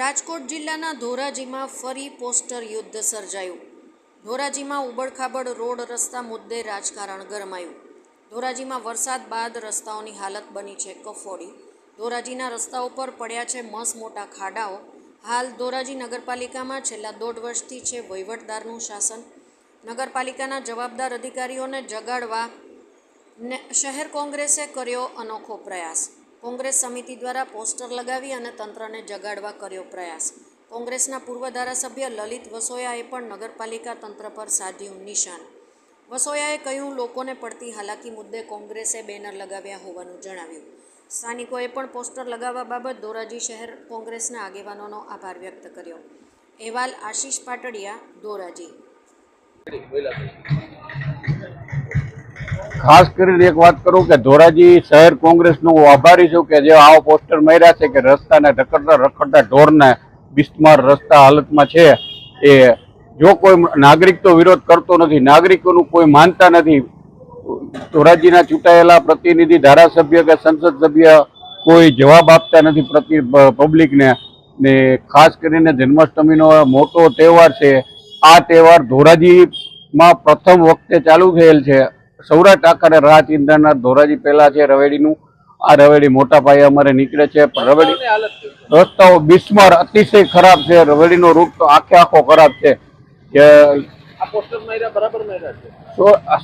રાજકોટ જિલ્લાના ધોરાજીમાં ફરી પોસ્ટર યુદ્ધ સર્જાયું. ધોરાજીમાં ઉબડખાબડ રોડ રસ્તા મુદ્દે રાજકારણ ગરમાયું. ધોરાજીમાં વરસાદ બાદ રસ્તાઓની હાલત બની છે કફોડી. ધોરાજીના રસ્તાઓ પર પડ્યા છે મસ મોટા ખાડાઓ. હાલ ધોરાજી નગરપાલિકામાં છેલ્લા દોઢ વર્ષથી છે વહીવટદારનું શાસન. નગરપાલિકાના જવાબદાર અધિકારીઓને જગાડવા ને શહેર કોંગ્રેસે કર્યો અનોખો પ્રયાસ. કોંગ્રેસ સમિતિ દ્વારા પોસ્ટર લગાવી અને તંત્રને જગાડવા કર્યો પ્રયાસ. કોંગ્રેસના પૂર્વ ધારાસભ્ય લલિત વસોયાએ પણ નગરપાલિકા તંત્ર પર સાધ્યું નિશાન. વસોયાએ કહ્યું, લોકોને પડતી હાલાકી મુદ્દે કોંગ્રેસે બેનર લગાવ્યા હોવાનું જણાવ્યું. સ્થાનિકોએ પણ પોસ્ટર લગાવવા બાબત ધોરાજી શહેર કોંગ્રેસના આગેવાનોનો આભાર વ્યક્ત કર્યો. અહેવાલ આશીષ પાટડિયા, ધોરાજી. ખાસ કરીને એક વાત કરું કે ધોરાજી શહેર કોંગ્રેસનો હું આભારી છું કે જે આવા પોસ્ટર માર્યા છે કે રસ્તાને રખડતા રખડતા ઢોરને બિસ્માર રસ્તા હાલતમાં છે એ જો કોઈ નાગરિક તો વિરોધ કરતો નથી, નાગરિકોનું કોઈ માનતા નથી. ધોરાજીના ચૂંટાયેલા પ્રતિનિધિ, ધારાસભ્ય કે સંસદ સભ્ય કોઈ જવાબ આપતા નથી પ્રતિ પબ્લિકને. ને ખાસ કરીને જન્માષ્ટમીનો મોટો તહેવાર છે. આ તહેવાર ધોરાજીમાં પ્રથમ વખતે ચાલુ થયેલ છે. સૌરાષ્ટ્ર આકારે રાહ ઇંધણના ધોરાજી પહેલા છે રવેડીનું. આ રવેડી મોટા પાયે અમારે નીકળે છે. પણ રવેડી રસ્તાઓ બિસ્માર અતિશય ખરાબ છે. રવેડીનો રૂટ તો આખે આખો ખરાબ છે. કે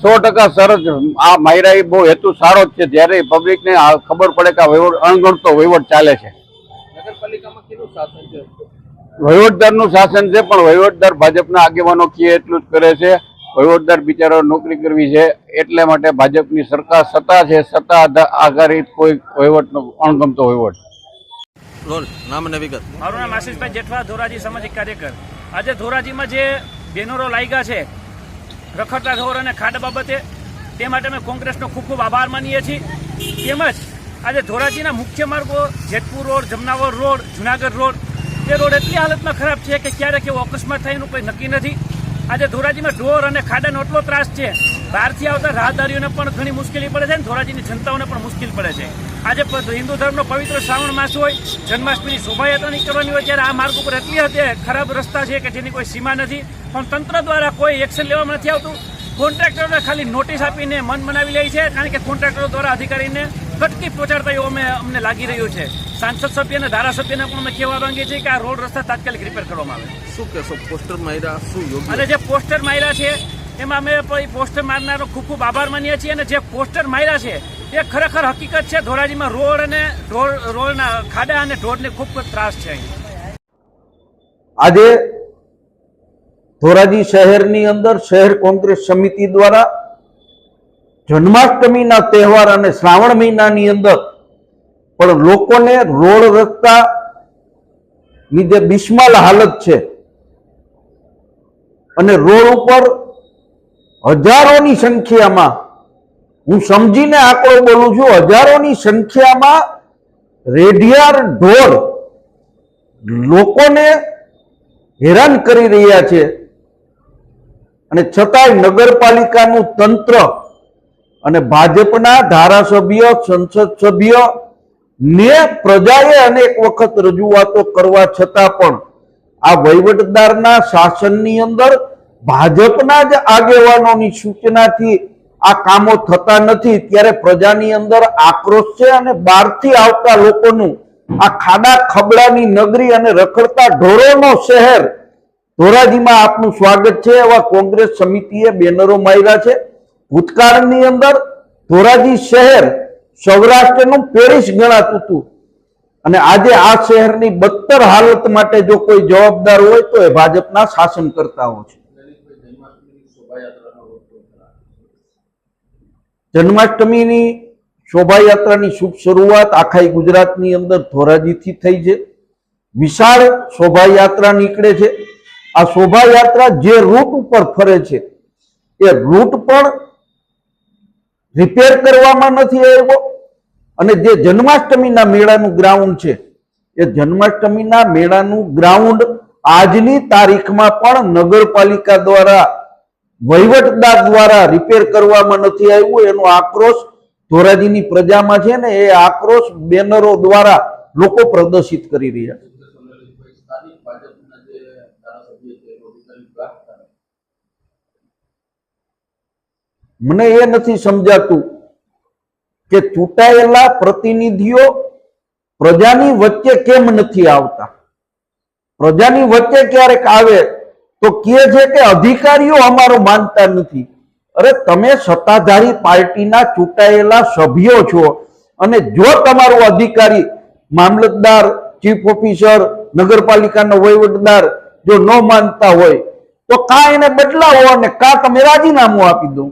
સો ટકા સરસ આ માયરા બહુ હેતુ સારો જ છે. જ્યારે પબ્લિકને ને ખબર પડે કે આ વહીવટ અણગણતો વહીવટ ચાલે છે? વહીવટદારનું શાસન છે પણ વહીવટદાર ભાજપના આગેવાનો કીએ એટલું જ કરે છે. વહીવટદાર બિચારો નોકરી કરવી છે એટલે માટે ભાજપની સરકાર સત્તા છે સત્તા આધા- આધારિત કોઈ વહીવટનો અણગમતો વહીવટ. રોલ નામ અને વિગત. મારું નામ આશીષભાઈ જેઠવા ધોરાજી સામાજિક કાર્યકર. આજે ધોરાજીમાં જે બેનરો લાગ્યા છે રખડતા ઢોર અને ખાડ બાબતે તે માટે અમે કોંગ્રેસનો ખૂબ ખૂબ આભાર માનીએ છીએ. તેમજ આજે ધોરાજીના મુખ્ય માર્ગો Jetpur road Jamnavar road Junagadh road તે રોડ એટલી હાલતમાં ખરાબ છે કે ક્યારેક એવો અકસ્માત થાય એનું કોઈ નક્કી નથી. આજે ધોરાજીમાં ઢોર અને ખાડાનો એટલો ત્રાસ છે. બહારથી આવતા રાહદારીઓને પણ ઘણી મુશ્કેલી પડે છે અને ધોરાજીની જનતાઓને પણ મુશ્કેલ પડે છે. આજે હિન્દુ ધર્મનો પવિત્ર શ્રાવણ માસ હોય, જન્માષ્ટમીની શોભાયાત્રા નીકળવાની હોય ત્યારે આ માર્ગ ઉપર એટલી હદે ખરાબ રસ્તા છે કે જેની કોઈ સીમા નથી. પણ તંત્ર દ્વારા કોઈ એક્શન લેવામાં નથી આવતું. કોન્ટ્રાક્ટરોને ખાલી નોટિસ આપીને મન મનાવી લે છે. કારણ કે કોન્ટ્રાક્ટરો દ્વારા અધિકારીને કટકી પહોંચાડતા એવું અમે, અમને લાગી રહ્યું છે. સાંસદ સભ્ય અને ધારાસભ્યને પણ અમે કહેવા માંગીએ છીએ કે આ રોડ રસ્તા તાત્કાલિક રિપેર કરવામાં આવે. શું કહેશો? પોસ્ટર માર્યા શું યોગ્ય? અને જે પોસ્ટર માર્યા છે એમાં અમે પોસ્ટર મારનારો ખૂબ ખૂબ આભાર માનીએ છીએ અને જે પોસ્ટર માર્યા છે એ ખરેખર હકીકત છે ધોરાજીમાં રોડ અને ઢોર રોડના ખાડા અને ઢોરને ખૂબ ખૂબ ત્રાસ છે આજે ધોરાજી શહેરની અંદર શહેર કોંગ્રેસ સમિતિ દ્વારા જન્માષ્ટમીના તહેવાર અને શ્રાવણ મહિનાની અંદર પણ લોકોને રોડ રસ્તા જે બિસ્માલ હાલત છે. અને રોડ ઉપર હજારોની સંખ્યામાં, હું સમજીને આંકડો બોલું છું, હજારોની સંખ્યામાં રેઢિયાર ઢોર લોકોને હેરાન કરી રહ્યા છે. અને છતાંય નગરપાલિકાનું તંત્ર અને ભાજપના ધારાસભ્ય, સંસદ સભ્ય ને પ્રજાએ અનેક વખત રજૂઆતો કરવા છતાં પણ આ વહીવટદારના શાસનની અંદર ભાજપના જ આગેવાનોની સૂચનાથી આ કામો થતા નથી. ત્યારે પ્રજાની અંદર આક્રોશ છે અને બહારથી આવતા લોકોનું આ ખાડા ખબડાની નગરી અને રખડતા ઢોરોનો શહેર ધોરાજીમાં આપનું સ્વાગત છે. એવા કોંગ્રેસ સમિતિએ બેનરો માર્યા છે. ભૂતકાળની અંદર ધોરાજી શહેર સૌરાષ્ટ્રનું પેરિસ ગણાતું હતું. અને આજે આ શહેરની બદતર હાલત માટે જો કોઈ જવાબદાર હોય તો એ ભાજપના શાસનકર્તાઓ છે. જન્માષ્ટમીની શોભાયાત્રાની શુભ શરૂઆત આખા ગુજરાતની અંદર ધોરાજીથી થઈ છે. વિશાળ શોભાયાત્રા નીકળે છે. આ શોભાયાત્રા જે રૂટ ઉપર ફરે છે, એ રૂટ પણ રિપેર કરવામાં નથી આવ્યો. અને જે જન્માષ્ટમીના મેળાનું ગ્રાઉન્ડ છે, એ જન્માષ્ટમીના મેળાનું ગ્રાઉન્ડ આજની તારીખમાં પણ નગરપાલિકા દ્વારા, વહીવટદાર દ્વારા રિપેર કરવામાં નથી આવ્યું. એનો આક્રોશ ધોરાજીની પ્રજામાં છે ને એ આક્રોશ બેનરો દ્વારા લોકો પ્રદર્શિત કરી રહ્યા છે. મને એ નથી સમજાતું કે ચૂંટાયેલા પ્રતિનિધિઓ પ્રજાની વચ્ચે કેમ નથી આવતા? પ્રજાની વચ્ચે ક્યારેક આવે તો કહે છે કે અધિકારીઓ અમારો માનતા નથી. અરે તમે સત્તાધારી પાર્ટીના ચૂંટાયેલા સભ્યો છો અને જો તમારો અધિકારી મામલતદાર, ચીફ ઓફિસર, નગરપાલિકાનો વહીવટદાર જો ન માનતા હોય, તો કાં એને બદલાવો અને કાં તમે રાજીનામું આપી દો.